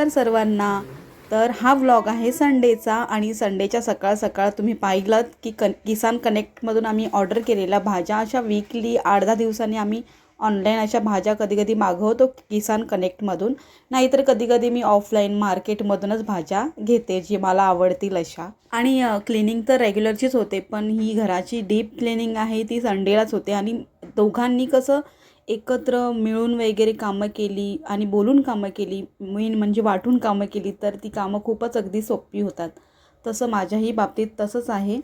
नमस्कार सर्वांना. तर हा व्लॉग आहे संडेचा आणि संडेच्या सकाळ सकाळ तुम्ही पाहिलात की कन किसान कनेक्टमधून आम्ही ऑर्डर केलेल्या भाज्या. अशा वीकली आठ दहा दिवसांनी आम्ही ऑनलाईन अशा भाज्या कधी कधी मागवतो किसान कनेक्टमधून नाहीतर कधी कधी मी ऑफलाईन मार्केटमधूनच भाज्या घेते जी मला आवडतील अशा. आणि क्लिनिंग तर रेग्युलरचीच होते पण ही घराची डीप क्लिनिंग आहे ती संडेलाच होते. आणि दोघांनी कसं एकत्र मिळून वगैरे कामं केली आणि बोलून कामं केली मेन म्हणजे वाटून कामं केली तर ती कामं खूपच अगदी सोपी होतात. तसं माझ्याही बाबतीत तसंच आहे.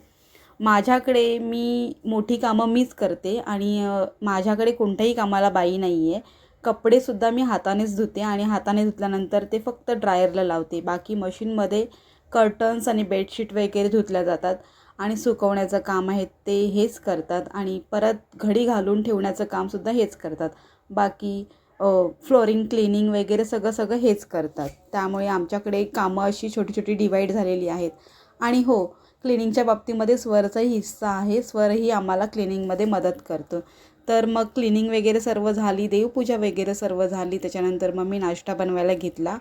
माझ्याकडे मी मोठी कामं मीच करते आणि माझ्याकडे कोणत्याही कामाला बाई नाही आहे कपडेसुद्धा मी हातानेच धुते आणि हाताने धुतल्यानंतर ते फक्त ड्रायरला लावते. बाकी मशीनमध्ये कर्टन्स आणि बेडशीट वगैरे धुतल्या जातात. आणि सुकवण्याचं काम आहे ते हेच करतात आणि परत घडी घालून ठेवण्याचं कामसुद्धा हेच करतात. बाकी फ्लोरिंग क्लिनिंग वगैरे सगळं सगळं हेच करतात. त्यामुळे आमच्याकडे कामं अशी छोटी छोटी डिवाईड झालेली आहेत. आणि हो क्लिनिंगच्या बाबतीमध्ये स्वरचाही हिस्सा आहे. स्वरही आम्हाला क्लिनिंगमध्ये मदत करतो. तर मग क्लिनिंग वगैरे सर्व झाली देवपूजा वगैरे सर्व झाली त्याच्यानंतर मग मी नाश्ता बनवायला घेतला.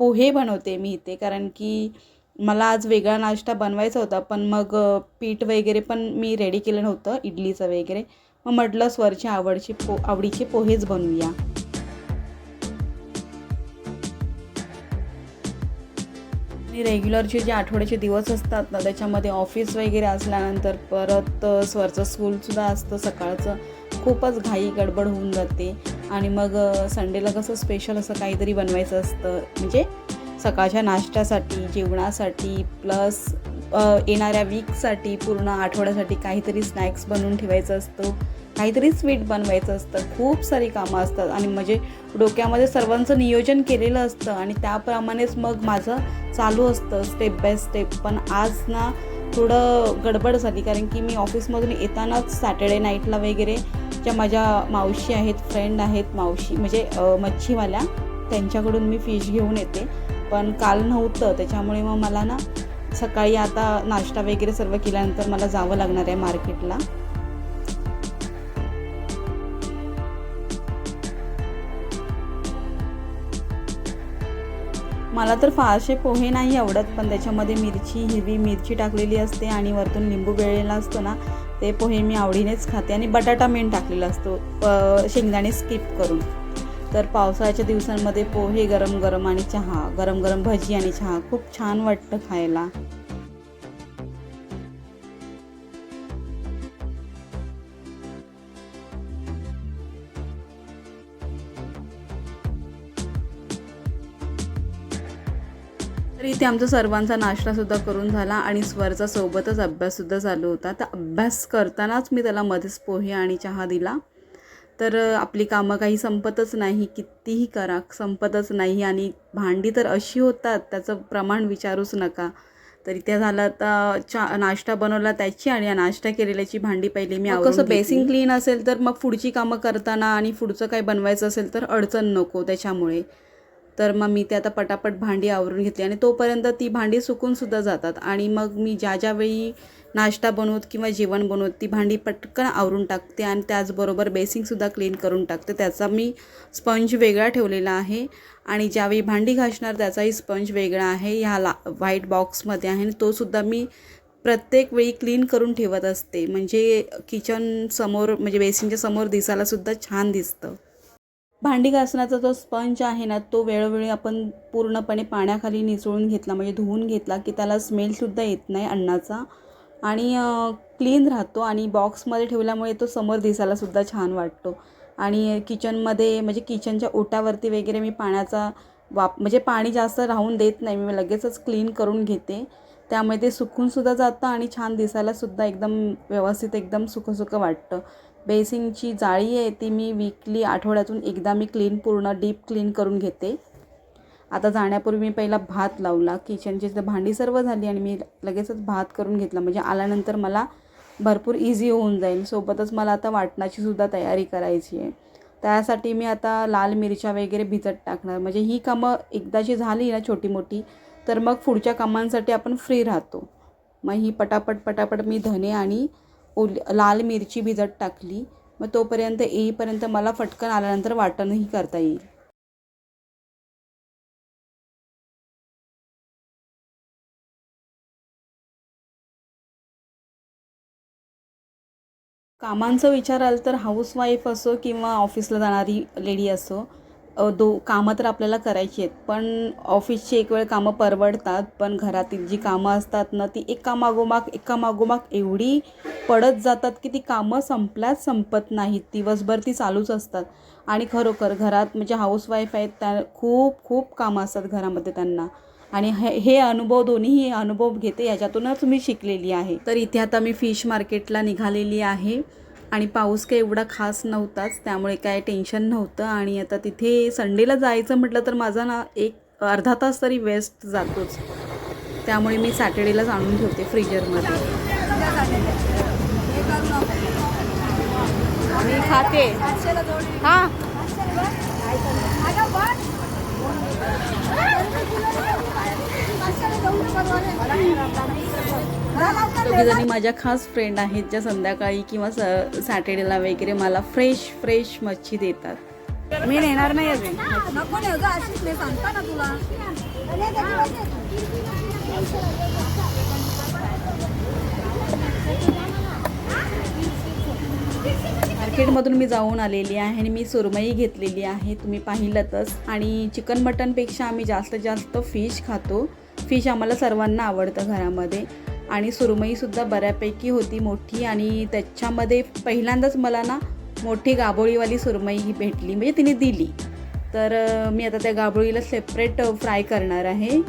पोहे बनवते मी इथे कारण की मला आज वेगळा नाश्ता बनवायचा होता पण मग पीठ वगैरे पण मी रेडी केलं नव्हतं इडलीचं वगैरे. मग म्हटलं स्वरच्या आवडची पो आवडीचे पोहेच बनवूया. आणि रेग्युलरचे जे आठवड्याचे दिवस असतात ना त्याच्यामध्ये ऑफिस वगैरे असल्यानंतर परत स्वरचं स्कूलसुद्धा असतं सकाळचं खूपच घाई गडबड होऊन जाते. आणि मग संडेला कसं स्पेशल असं काहीतरी बनवायचं असतं. म्हणजे सकाळच्या नाश्त्यासाठी जेवणासाठी प्लस येणाऱ्या वीकसाठी पूर्ण आठवड्यासाठी काहीतरी स्नॅक्स बनवून ठेवायचं असतं. काहीतरी स्वीट बनवायचं असतं. खूप सारी कामं असतात. आणि म्हणजे डोक्यामध्ये सर्वांचं नियोजन केलेलं असतं. आणि त्याप्रमाणेच मग माझं चालू असतं स्टेप बाय स्टेप पण आज ना थोडं गडबड झाली. कारण की मी ऑफिसमधून येतानाच सॅटर्डे नाईटला वगैरे ज्या माझ्या मावशी आहेत फ्रेंड आहेत मावशी म्हणजे मच्छीवाल्या त्यांच्याकडून मी फिश घेऊन येते. पण काल नव्हतं त्याच्यामुळे मग मला ना सकाळी आता नाश्ता वगैरे सर्व केल्यानंतर मला जावं लागणार आहे मार्केटला. मला तर फारसे पोहे नाही आवडत पण त्याच्यामध्ये मिरची हिरवी मिरची टाकलेली असते आणि वरतून लिंबू वेळलेला असतो ना ते पोहे मी आवडीनेच खाते. आणि बटाटा मेन टाकलेला असतो शेंगदाणे स्किप करून. तर पावसाळ्याच्या दिवसांमध्ये पोहे गरम गरम आणि चहा गरम गरम भजी आणि चहा खूप छान वाटतं खायला. तर इथे आमचा सर्वांचा नाश्तासुद्धा करून झाला आणि स्वरचा सोबतच अभ्याससुद्धा चालू होता. तर अभ्यास करतानाच मी त्याला मध्येच पोहे आणि चहा दिला. तर आपली कामं काही संपतच नाही कितीही करा संपतच नाही आणि भांडी तर अशी होतात त्याचं प्रमाण विचारूच नका. तर इथे झालं आता चा नाश्ता बनवला त्याची आणि या नाश्ता केलेल्याची भांडी पहिली मी कसं बेसिंग क्लीन असेल तर मग पुढची कामं करताना आणि पुढचं काही बनवायचं असेल तर अडचण नको त्याच्यामुळे. तर मग मी ते आता पटापट भांडी आवरून घेतली आणि तोपर्यंत ती भांडी सुकूनसुद्धा जातात. आणि मग मी ज्या ज्यावेळी नाश्ता बनवत किंवा जेवण बनवत ती भांडी पटकन आवरून टाकते आणि त्याचबरोबर बेसिंगसुद्धा क्लीन करून टाकते. त्याचा मी स्पंज वेगळा ठेवलेला आहे आणि ज्यावेळी भांडी घासणार त्याचाही स्पंज वेगळा आहे. ह्या ला व्हाईट बॉक्समध्ये आहे आणि तोसुद्धा मी प्रत्येक वेळी क्लीन करून ठेवत असते. म्हणजे किचन समोर म्हणजे बेसिनच्या समोर दिसायलासुद्धा छान दिसतं. भांडी घासण्याचा जो स्पंज आहे ना तो वेळोवेळी आपण पूर्णपणे पाण्याखाली निचळून घेतला म्हणजे धुवून घेतला की त्याला स्मेलसुद्धा येत नाही अन्नाचा. आणि क्लीन राहतो आणि बॉक्समध्ये ठेवल्यामुळे तो समोर दिसायलासुद्धा छान वाटतो. आणि किचनमध्ये म्हणजे किचनच्या ओटावरती वगैरे मी पाण्याचा वाप म्हणजे पाणी जास्त राहून देत नाही मी लगेचच क्लीन करून घेते. त्यामुळे ते सुकूनसुद्धा जातं आणि छान दिसायलासुद्धा एकदम व्यवस्थित एकदम सुकं वाटतं. बेसिंगची जाळी आहे ती मी वीकली आठवड्यातून एकदा मी क्लीन पूर्ण डीप क्लीन करून घेते. आता जाण्यापूर्वी मी पहिला भात लावला. किचनची तर भांडी सर्व झाली आणि मी लगेचच भात करून घेतला. म्हणजे आल्यानंतर मला भरपूर इझी होऊन जाईल. सोबतच मला आता वाटणाची सुद्धा तयारी करायची आहे. त्यासाठी मी आता लाल मिरच्या वगैरे भिजत टाकणार. म्हणजे ही कामं एकदाची झाली ना छोटी मोठी तर मग पुढच्या कामांसाठी आपण फ्री राहतो. मग ही पटापट पटापट मी धने आणि ओली लाल मिरची भिजत टाकली. मग तोपर्यंत येईपर्यंत मला फटकन आल्यानंतर वाटणही करता येईल. कामांचा विचाराल तर हाऊसवाईफ असो किंवा ऑफिसला जाणारी लेडी असो दो कामं तर आपल्याला करायची आहेत. पण ऑफिसची एक वेळ कामं परवडतात. पण घरातील जी कामं असतात ना ती एका मागोमाग एका मागोमाग एवढी पडत जातात की ती कामं संपल्याच संपत नाहीत. दिवसभर ती चालूच असतात. आणि खरोखर घरात म्हणजे हाऊसवाईफ आहेत त्या खूप खूप कामं असतात घरामध्ये त्यांना. आणि हे हे अनुभव दोन्हीही अनुभव घेते याच्यातूनच मी शिकलेली आहे. तर इथे आता मी फिश मार्केटला निघालेली आहे. आणि पाऊस काही एवढा खास नव्हताच त्यामुळे काय टेन्शन नव्हतं. आणि आता तिथे संडेला जायचं म्हटलं तर माझा ना एक अर्धा तास तरी वेस्ट जातोच. त्यामुळे मी सॅटर्डेलाच आणून ठेवते फ्रीजरमध्ये. मी खाते. हां. दोघीजणी माझ्या खास फ्रेंड आहेत ज्या संध्याकाळी किंवा स सॅटर्डेला वगैरे मला फ्रेश फ्रेश मच्छी देतात. मी नेणार नाही अजून. मार्केटमधून मी जाऊन आलेली आहे आणि मी सुरमई घेतलेली आहे. तुम्ही पाहिलंतच. आणि चिकन मटनपेक्षा आम्ही जास्तीत जास्त फिश खातो. फिश आम्हाला सर्वांना आवडतं घरामध्ये. आणि सुरमईसुद्धा बऱ्यापैकी होती मोठी आणि त्याच्यामध्ये पहिल्यांदाच मला ना मोठी गाभोळीवाली सुरमई ही भेटली म्हणजे तिने दिली. तर मी आता त्या गाभोळीला सेपरेट फ्राय करणार आहे.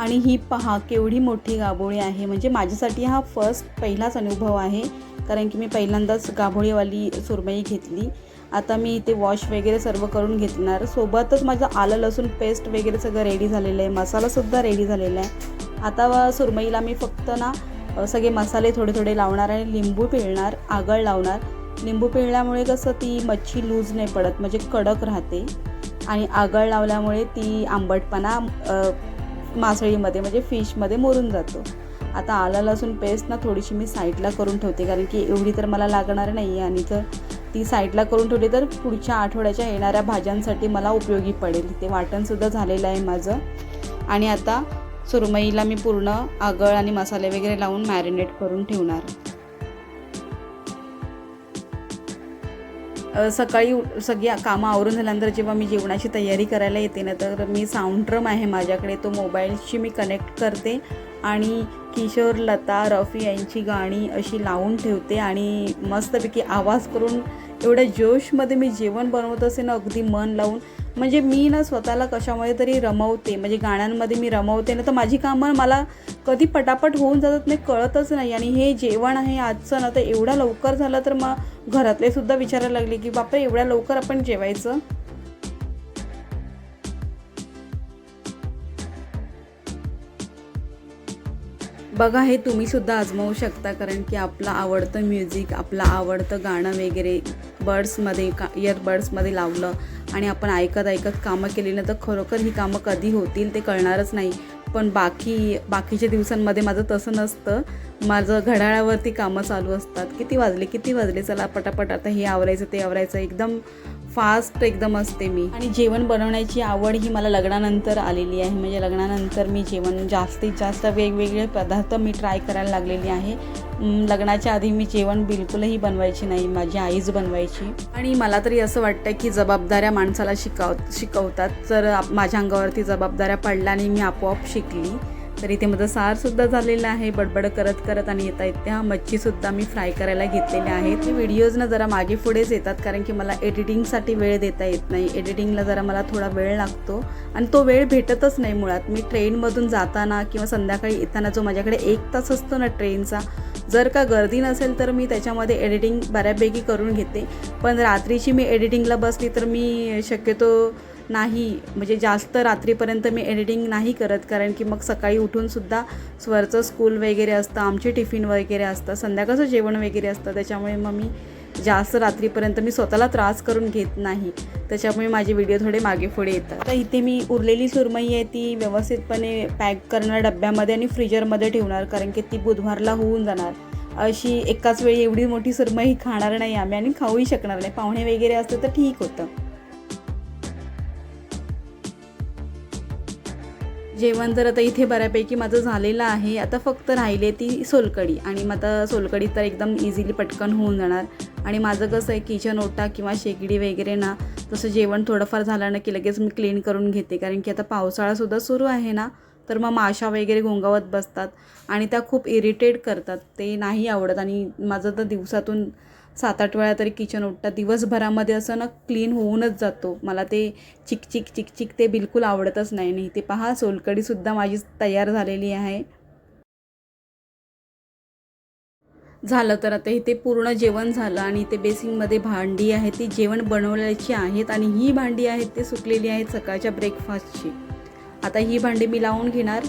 आणि ही पहा केवढी मोठी गाभोळी आहे. म्हणजे माझ्यासाठी हा फर्स्ट पहिलाच अनुभव आहे. कारण की मी पहिल्यांदाच गाभोळीवाली सुरमई घेतली. आता मी इथे वॉश वगैरे सर्व करून घेतणार. सोबतच माझं आलं लसूण पेस्ट वगैरे सगळं रेडी झालेलं आहे. मसालासुद्धा रेडी झालेला आहे. आता सुरमईला मी फक्त ना सगळे मसाले थोडे थोडे लावणार आणि लिंबू पिळणार आगळ लावणार. लिंबू पिळल्यामुळे कसं ती मच्छी लूज नाही पडत म्हणजे कडक राहते. आणि आगळ लावल्यामुळे ती आंबटपणा मासळीमध्ये म्हणजे फिशमध्ये मोरून जातो. आता आलं लसूण पेस्ट ना थोडीशी मी साईडला करून ठेवते कारण की एवढी तर मला लागणार नाही आहे. आणि तर ती साईडला करून ठेवली तर पुढच्या आठवड्याच्या येणाऱ्या भाज्यांसाठी मला उपयोगी पडेल. ते वाटणसुद्धा झालेलं आहे माझं. आणि आता सुरमईला मी पूर्ण आगळ आणि मसाले वगैरे लावून मॅरिनेट करून ठेवणार. सकाळी सगळी कामं आवरून झाल्यानंतर जेव्हा मी जेवणाची तयारी करायला येते ना तर मी साऊंड ड्रम आहे माझ्याकडे. तो मोबाईलशी मी कनेक्ट करते आणि किशोर लता रफी यांची गाणी अशी लावून ठेवते आणि मस्तपैकी आवाज करून एवढ्या जोशमध्ये मी जेवण बनवत असे ना अगदी मन लावून म्हणजे मी ना स्वतःला कशामध्ये तरी रमवते. म्हणजे गाण्यांमध्ये मी रमवते ना तर माझी कामं मला कधी पटापट होऊन जातात नाही कळतच नाही. आणि हे जेवण आहे आजचं ना तर एवढा लवकर झालं तर मग घरातले सुद्धा विचारायला लागले की बापरे एवढ्या लवकर आपण जेवायचं? बघा हे तुम्ही सुद्धा आजमावू शकता कारण की आपलं आवडतं म्युझिक आपलं आवडतं गाणं वगैरे बर्ड्समध्ये का इयरबड्समध्ये लावलं आणि आपण ऐकत ऐकत कामं केली ना तर खरोखर ही कामं कधी होतील ते कळणारच नाही. पण बाकी बाकीच्या दिवसांमध्ये माझं तसं नसतं. माझं घड्याळावरती कामं चालू असतात. किती वाजले किती वाजले चला पटापट आता हे आवरायचं ते आवरायचं एकदम फास्ट एकदम असते मी. आणि जेवण बनवण्याची आवड ही मला लग्नानंतर आलेली आहे. म्हणजे लग्नानंतर मी जेवण जास्तीत जास्त वेगवेगळे पदार्थ मी ट्राय करायला लागलेली आहे. लग्नाच्या आधी मी जेवण बिलकुलही बनवायची नाही. माझी आईच बनवायची. आणि मला तरी असं वाटतं की जबाबदाऱ्या माणसाला शिकव शिकवतात. तर माझ्या अंगावरती जबाबदाऱ्या पडल्या आणि मी आपोआप शिकली तर इथे माझं सारसुद्धा झालेलं आहे बडबड करत करत आणि येता येत्या मच्छीसुद्धा मी फ्राय करायला घेतलेल्या आहेत. ते व्हिडिओजनं जरा मागे पुढेच येतात कारण की मला एडिटिंगसाठी वेळ देता येत नाही. एडिटिंगला जरा मला थोडा वेळ लागतो आणि तो वेळ भेटतच नाही मुळात. मी ट्रेनमधून जाताना किंवा संध्याकाळी येताना जो माझ्याकडे एक तास असतो ना ट्रेनचा जर का गर्दी नसेल तर मी त्याच्यामध्ये एडिटिंग बऱ्यापैकी करून घेते. पण रात्रीची मी एडिटिंगला बसली तर मी शक्यतो नाही म्हणजे जास्त रात्रीपर्यंत मी एडिटिंग नाही करत कारण की मग सकाळी उठूनसुद्धा स्वरचं स्कूल वगैरे असतं आमचे टिफिन वगैरे असतं संध्याकाळचं जेवण वगैरे असतं त्याच्यामुळे मग मी जास्त रात्रीपर्यंत मी स्वतःला त्रास करून घेत नाही. त्याच्यामुळे माझे व्हिडिओ थोडे मागे पुढे येतात. तर इथे मी उरलेली सुरमई आहे ती व्यवस्थितपणे पॅक करणार डब्यामध्ये आणि फ्रीजरमध्ये ठेवणार कारण की ती बुधवारला होऊन जाणार. अशी एकाच वेळी एवढी मोठी सुरमई खाणार नाही आम्ही आणि खाऊही शकणार नाही. पाहुणे वगैरे असते तर ठीक होतं. जेवण तर आता इथे बऱ्यापैकी माझं झालेलं आहे आता फक्त राहिले ती सोलकडी आणि मग आता सोलकडी तर एकदम इझिली पटकन होऊन जाणार. आणि माझं कसं आहे किचन ओटा किंवा शेगडी वगैरे ना तसं जेवण थोडंफार झालं ना की लगेच मी क्लीन करून घेते. कारण की आता पावसाळासुद्धा सुरू आहे ना तर मग माशा वगैरे घोंगावत बसतात. आणि त्या खूप इरिटेट करतात. ते नाही आवडत. आणि माझं तर दिवसातून सात आठ वेळा तरी किचन उठतात दिवसभरामध्ये असं ना क्लीन होऊनच जातो. मला ते चिकचिक चिकचिक ते बिलकुल आवडतच नाही. नाही ते पहा सोलकडीसुद्धा माझी तयार झालेली आहे. झालं तर आता इथे पूर्ण जेवण झालं आणि इथे बेसिंगमध्ये भांडी आहे ती जेवण बनवल्याची आहेत आणि ही भांडी आहेत ती सुकलेली आहेत सकाळच्या ब्रेकफास्टची आता ही भांडी मी लावून घेणार.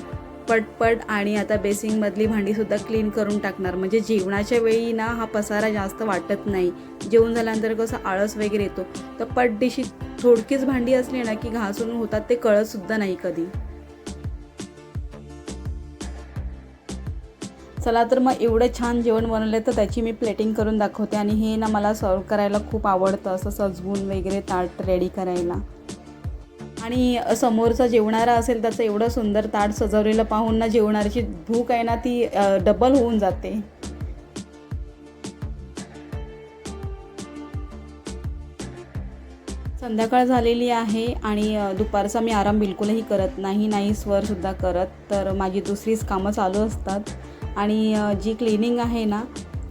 पटपट आणि आता बेसिंगमधली भांडीसुद्धा क्लीन करून टाकणार. म्हणजे जेवणाच्या वेळी ना हा पसारा जास्त वाटत नाही. जेवण झाल्यानंतर कसं आळस वगैरे येतो. तर पटदिशी थोडकीच भांडी असली ना की घासून होतात ते कळतसुद्धा नाही कधी. चला तर मग एवढं छान जेवण बनवलं तर त्याची मी प्लेटिंग करून दाखवते आणि हे ना मला सर्व करायला खूप आवडतं असं सजवून वगैरे ताट रेडी करायला. आणि समोरचा जेवणारा असेल त्याचं एवढं सुंदर ताट सजवलेलं पाहून ना जेवणाची भूक आहे ना ती डबल होऊन जाते. संध्याकाळ झालेली आहे आणि दुपारचा मी आराम बिलकुलही करत नाही नाही स्वरसुद्धा करत. तर माझी दुसरीच कामं चालू असतात. आणि जी क्लिनिंग आहे ना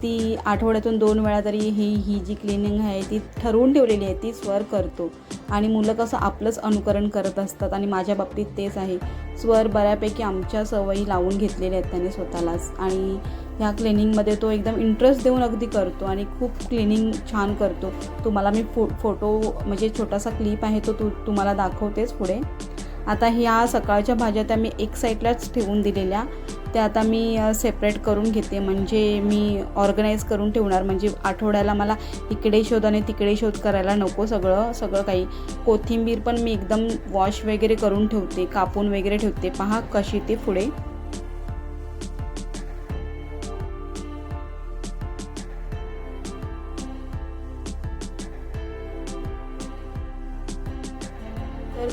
ती आठवड्यातून दोन वेळा तरी ही ही जी क्लिनिंग आहे ती ठरवून ठेवलेली आहे ती स्वर करतो. आणि मुलं कसं आपलंच अनुकरण करत असतात आणि माझ्या बाबतीत तेच आहे. स्वर बऱ्यापैकी आमच्या सवयी लावून घेतलेल्या आहेत त्याने स्वतःलाच. आणि ह्या क्लिनिंगमध्ये तो एकदम इंटरेस्ट देऊन अगदी करतो आणि खूप क्लिनिंग छान करतो. तुम्हाला मी फो फोटो म्हणजे छोटासा क्लिप आहे तो तू तुम्हाला दाखवतेच पुढे. आता ह्या सकाळच्या भाज्या त्या मी एक साईडलाच ठेवून दिलेल्या. त्या आता मी सेपरेट करून घेते. म्हणजे मी ऑर्गनाईज करून ठेवणार. म्हणजे आठवड्याला मला इकडे शोध आणि तिकडे शोध करायला नको सगळं सगळं काही. कोथिंबीर पण मी एकदम वॉश वगैरे करून ठेवते. कापून वगैरे ठेवते. पहा कशी ते पुढे.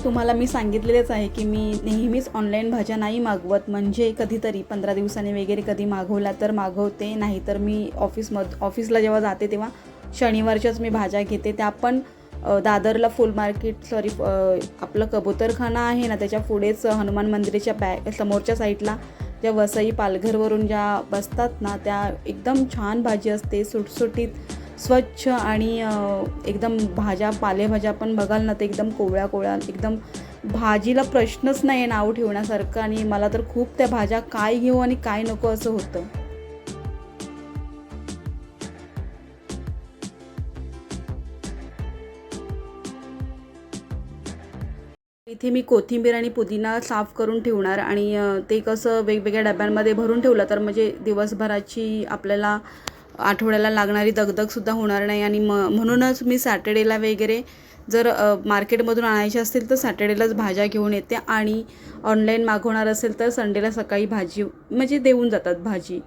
तुम्हाला मी सांगितलेलेच आहे की मी नेहमीच ऑनलाईन भाज्या नाही मागवत. म्हणजे कधीतरी पंधरा दिवसांनी वगैरे कधी मागवला तर मागवते नाहीतर मी ऑफिसमध ऑफिसला जेव्हा जाते तेव्हा शनिवारच्याच मी भाज्या घेते. त्या पण दादरला फुल मार्केट सॉरी आपलं कबूतरखाना आहे ना त्याच्या पुढेच हनुमान मंदिराच्या बॅ समोरच्या साईडला ज्या वसई पालघरवरून ज्या बसतात ना त्या एकदम छान भाजी असते सुटसुटीत स्वच्छ आणि एकदम भाज्या पालेभाज्या पण बघाल ना ते एकदम कोवळ्या कोवळ्या एकदम भाजीला प्रश्नच नाही आहे नाव ठेवण्यासारखं आणि मला तर खूप त्या भाज्या काय घेऊ आणि काय नको असं होतं. इथे मी कोथिंबीर आणि पुदिना साफ करून ठेवणार आणि ते कसं वेगवेगळ्या डब्यांमध्ये भरून ठेवलं तर म्हणजे दिवसभराची आपल्याला आठवड्याला लागणारी दगदगसुद्धा होणार नाही. आणि म म्हणूनच मी सॅटर्डेला वगैरे जर मार्केटमधून आणायचे असतील तर सॅटर्डेलाच भाज्या घेऊन येते. आणि ऑनलाईन मागवणार असेल तर संडेला सकाळी भाजी म्हणजे देऊन जातात भाजी.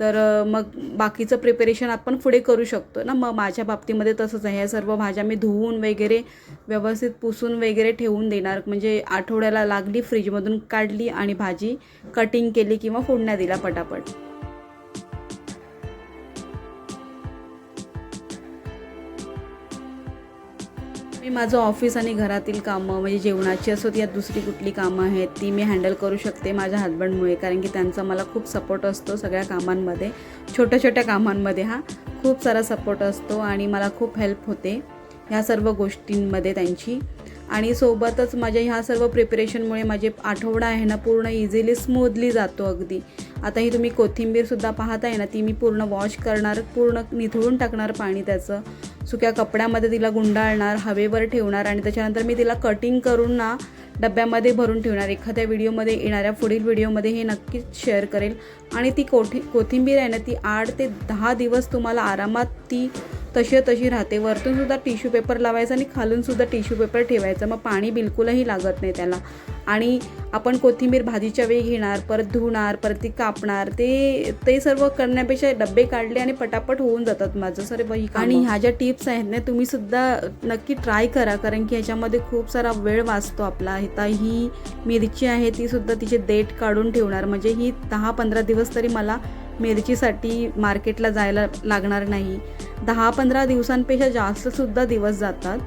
तर मग बाकीचं प्रिपरेशन आपण पुढे करू शकतो ना. मग माझ्या बाबतीमध्ये तसंच आहे. या सर्व भाज्या मी धुवून वगैरे व्यवस्थित पुसून वगैरे ठेवून देणार. म्हणजे आठवड्याला लागली फ्रीजमधून काढली आणि भाजी कटिंग केली किंवा फोडण्या दिला पटापट. मी माझं ऑफिस आणि घरातील कामं म्हणजे जेवणाची असोत या दुसरी कुठली कामं आहेत ती मी हँडल करू शकते माझ्या हजबंडमुळे कारण की त्यांचा मला खूप सपोर्ट असतो सगळ्या कामांमध्ये छोट्या छोट्या कामांमध्ये हा. खूप सारा सपोर्ट असतो आणि मला खूप हेल्प होते ह्या सर्व गोष्टींमध्ये त्यांची. आणि सोबतच माझ्या ह्या सर्व प्रिपरेशनमुळे माझे आठवडा आहे ना पूर्ण इझिली स्मूथली जातो अगदी. आता ही तुम्ही कोथिंबीरसुद्धा पाहताय ना ती मी पूर्ण वॉश करणार पूर्ण निथळून टाकणार पाणी त्याचं. सुक्या कपड्यामध्ये तिला गुंडाळणार हवेवर ठेवणार आणि त्याच्यानंतर मी तिला कटिंग करून ना डब्यामध्ये भरून ठेवणार. एखाद्या व्हिडिओमध्ये येणाऱ्या पुढील व्हिडिओमध्ये हे नक्कीच शेअर करेल. आणि ती कोठी कोथिंबीर आहे ना ती आठ ते दहा दिवस तुम्हाला आरामात ती तशी तशी राहते. वरतून सुद्धा टिश्यू पेपर लावायचा आणि खालून सुद्धा टिश्यू पेपर ठेवायचं. मग पाणी बिलकुलही लागत नाही त्याला. आणि आपण कोथिंबीर भाजीच्या वेळी घेणार परत धुणार परत ती कापणार ते ते सर्व करण्यापेक्षा डब्बे काढले आणि पटापट होऊन जातात माझं. सर्व ही आणि ह्या ज्या टिप्स आहेत ना तुम्ही सुद्धा नक्की ट्राय करा कारण की ह्याच्यामध्ये खूप सारा वेळ वाचतो आपला. आता ही मिरची आहे ती सुद्धा तिचे देठ काढून ठेवणार. म्हणजे ही दहा पंधरा दिवस तरी मला मिरचीसाठी मार्केटला जायला लागणार नाही. दहा पंधरा दिवसांपेक्षा जास्तसुद्धा दिवस जातात.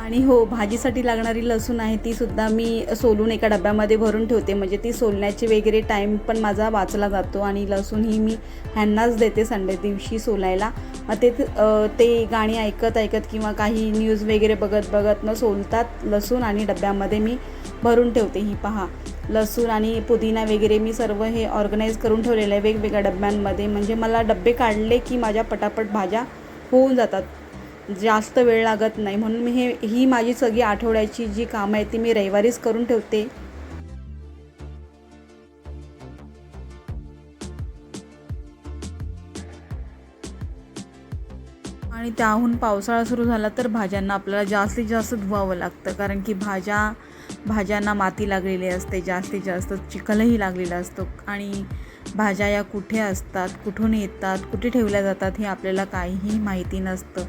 आणि हो भाजीसाठी लागणारी लसूण आहे ती सुद्धा मी सोलून एका डब्यामध्ये भरून ठेवते. म्हणजे ती सोलण्याचे वगैरे टाईम पण माझा वाचला जातो आणि लसूण ही मी ह्यांनाच देते संडे दिवशी सोलायला. मग ते ते गाणी ऐकत ऐकत किंवा काही न्यूज वगैरे बघत बघत न सोलतात लसूण आणि डब्यामध्ये मी भरून ठेवते ही पहा. लसूण आणि पुदिना वगैरे मी सर्व हे ऑर्गनाईज करून ठेवलेलं आहे वेगवेगळ्या डब्यांमध्ये. म्हणजे मला डब्बे काढले की माझ्या पटापट भाज्या होऊन जातात. जास्त वेळ लागत नाही. म्हणून मी हे ही माझी सगळी आठवड्याची जी कामं आहेत ती मी रविवारीच करून ठेवते. आणि त्याहून पावसाळा सुरू झाला तर भाज्यांना आपल्याला जास्तीत जास्त धुवावं लागतं. कारण की भाज्या भाज्यांना माती लागलेली असते जास्तीत जास्त चिखलही लागलेला असतो. आणि भाज्या या कुठे असतात कुठून येतात कुठे ठेवल्या जातात हे आपल्याला काहीही माहिती नसतं.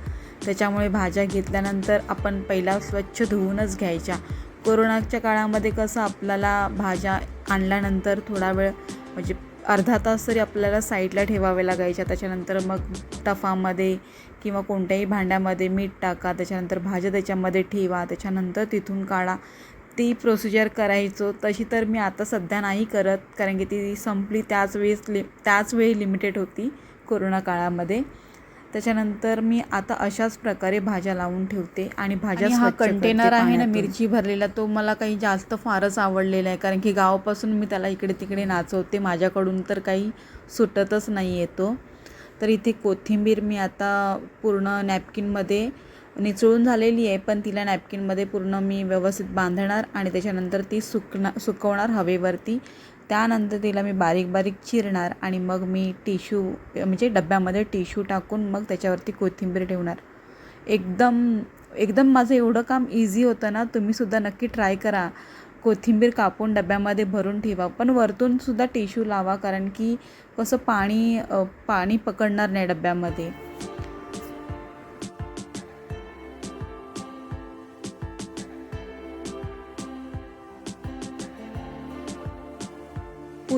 त्याच्यामुळे भाज्या घेतल्यानंतर आपण पहिला स्वच्छ धुवूनच घ्यायच्या. कोरोनाच्या काळामध्ये कसं आपल्याला भाज्या आणल्यानंतर थोडा वेळ म्हणजे अर्धा तास तरी आपल्याला साईडला ठेवावे लागायच्या. त्याच्यानंतर मग टफामध्ये किंवा कोणत्याही भांड्यामध्ये मीठ टाका त्याच्यानंतर भाज्या त्याच्यामध्ये ठेवा त्याच्यानंतर तिथून काढा. ती प्रोसिजर करायचो तशी तर मी आता सध्या नाही करत कारण की ती संपली त्याच वेळेस लि त्याच वेळी लिमिटेड होती कोरोना काळामध्ये त्याच्यानंतर मी आता अशाच प्रकारे भाज्या लावून ठेवते आणि भाज्या हा कंटेनर आहे ना. मिरची भरलेला तो मला काही जास्त फारच आवडलेला आहे कारण की गावापासून मी त्याला इकडे तिकडे नाचवते माझ्याकडून तर काही सुटतच नाही येतो तर इथे कोथिंबीर मी आता पूर्ण नॅपकिनमध्ये निचळून झालेली आहे पण तिला नॅपकिनमध्ये पूर्ण मी व्यवस्थित बांधणार आणि त्याच्यानंतर ती सुकणार सुकवणार हवेवरती. त्यानंतर तिला मी बारीक बारीक चिरणार आणि मग मी टिश्यू म्हणजे डब्यामध्ये टिश्यू टाकून मग त्याच्यावरती कोथिंबीर ठेवणार. एकदम एकदम माझं एवढं काम इझी होतं ना तुम्हीसुद्धा नक्की ट्राय करा. कोथिंबीर कापून डब्यामध्ये भरून ठेवा पण वरतूनसुद्धा टिश्यू लावा कारण की कसं पाणी पाणी पकडणार नाही डब्यामध्ये.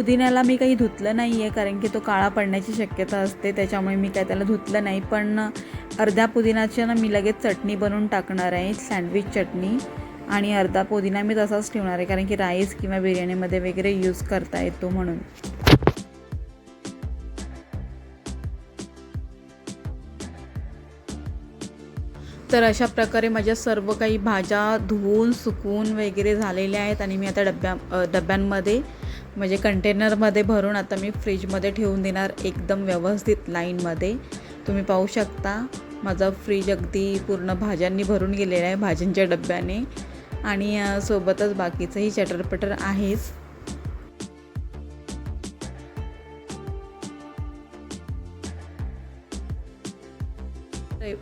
पुदिन्याला मी काही धुतलं नाही आहे कारण की तो काळा पडण्याची शक्यता असते त्याच्यामुळे मी काय त्याला धुतलं नाही. पण अर्ध्या पुदिनाच्या ना मी लगेच चटणी बनवून टाकणार आहे सँडविच चटणी. आणि अर्धा पुदिना मी तसाच ठेवणार आहे कारण की राईस किंवा बिर्याणीमध्ये वगैरे यूज करता येतो म्हणून. तर अशा प्रकारे माझ्या सर्व काही भाज्या धुवून सुकवून वगैरे झालेल्या आहेत आणि मी आता डब्या डब्यांमध्ये म्हणजे कंटेनरमध्ये भरून आता मी फ्रीजमध्ये ठेवून देणार एकदम व्यवस्थित लाईनमध्ये. तुम्ही पाहू शकता माझा फ्रीज अगदी पूर्ण भाज्यांनी भरून गेलेला आहे भाज्यांच्या डब्याने. आणि सोबतच बाकीचंही चटरपटर आहेच.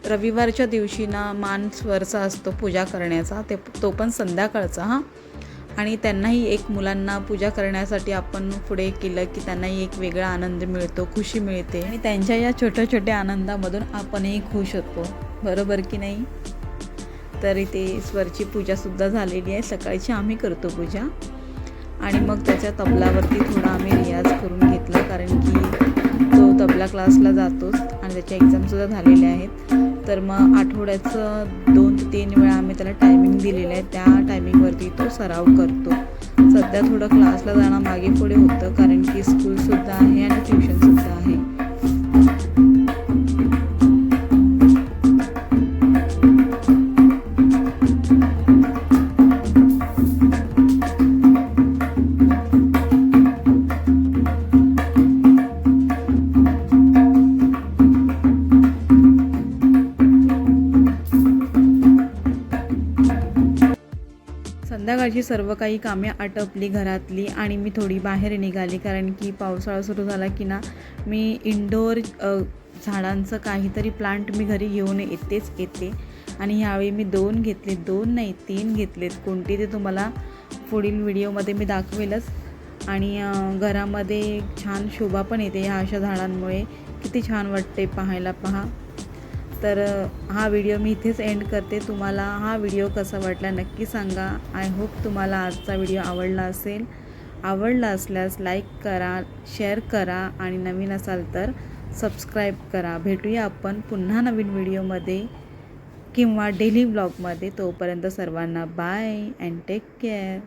रविवारच्या दिवशी ना मान स्वरचा असतो पूजा करण्याचा ते तो पण संध्याकाळचा हां. आणि त्यांनाही एक मुलांना पूजा करण्यासाठी आपण पुढे केलं की त्यांनाही एक वेगळा आनंद मिळतो खुशी मिळते. आणि त्यांच्या या छोट्या छोट्या आनंदामधून आपणही खुश होतो. बरोबर की नाही? तर इथे स्वरची पूजासुद्धा झालेली आहे. सकाळची आम्ही करतो पूजा. आणि मग त्याच्या तबलावरती थोडा आम्ही रियाज करून घेतला कारण की तो तबला क्लासला जातोच आणि त्याच्या एक्झामसुद्धा झालेल्या आहेत. तर मग आठवड्याचं दोन ते तीन वेळा आम्ही त्याला टायमिंग दिलेलं आहे. त्या टायमिंगवरती तो सराव करतो. सध्या थोडं क्लासला जाणं मागे पुढे होतं कारण की स्कूलसुद्धा आहे आणि ट्युशनसुद्धा आहे. सर्व काही कामे आटपली घरातली आणि मी थोडी बाहेर निघाली कारण की पावसाळा सुरू झाला की ना मी इनडोअर झाडांचं काहीतरी प्लांट मी घरी घेऊन येतेच येते. आणि ह्यावेळी मी दोन घेतले दोन नाही तीन घेतलेत. कोणते ते तुम्हाला पुढील व्हिडिओमध्ये मी दाखवेलच. आणि घरामध्ये छान शोभा पण येते ह्या अशा झाडांमुळे. किती छान वाटते पाहायला पहा. तर हा व्हिडिओ मी इथेच एंड करते. तुम्हाला हा व्हिडिओ कसा वाटला नक्की सांगा. आय होप तुम्हाला आजचा व्हिडिओ आवडला असेल. आवडला असल्यास लाईक करा शेअर करा आणि नवीन असाल तर सबस्क्राईब करा. भेटूया आपण पुन्हा नवीन व्हिडिओमध्ये किंवा डेली ब्लॉगमध्ये तोपर्यंत सर्वांना बाय अँड टेक केअर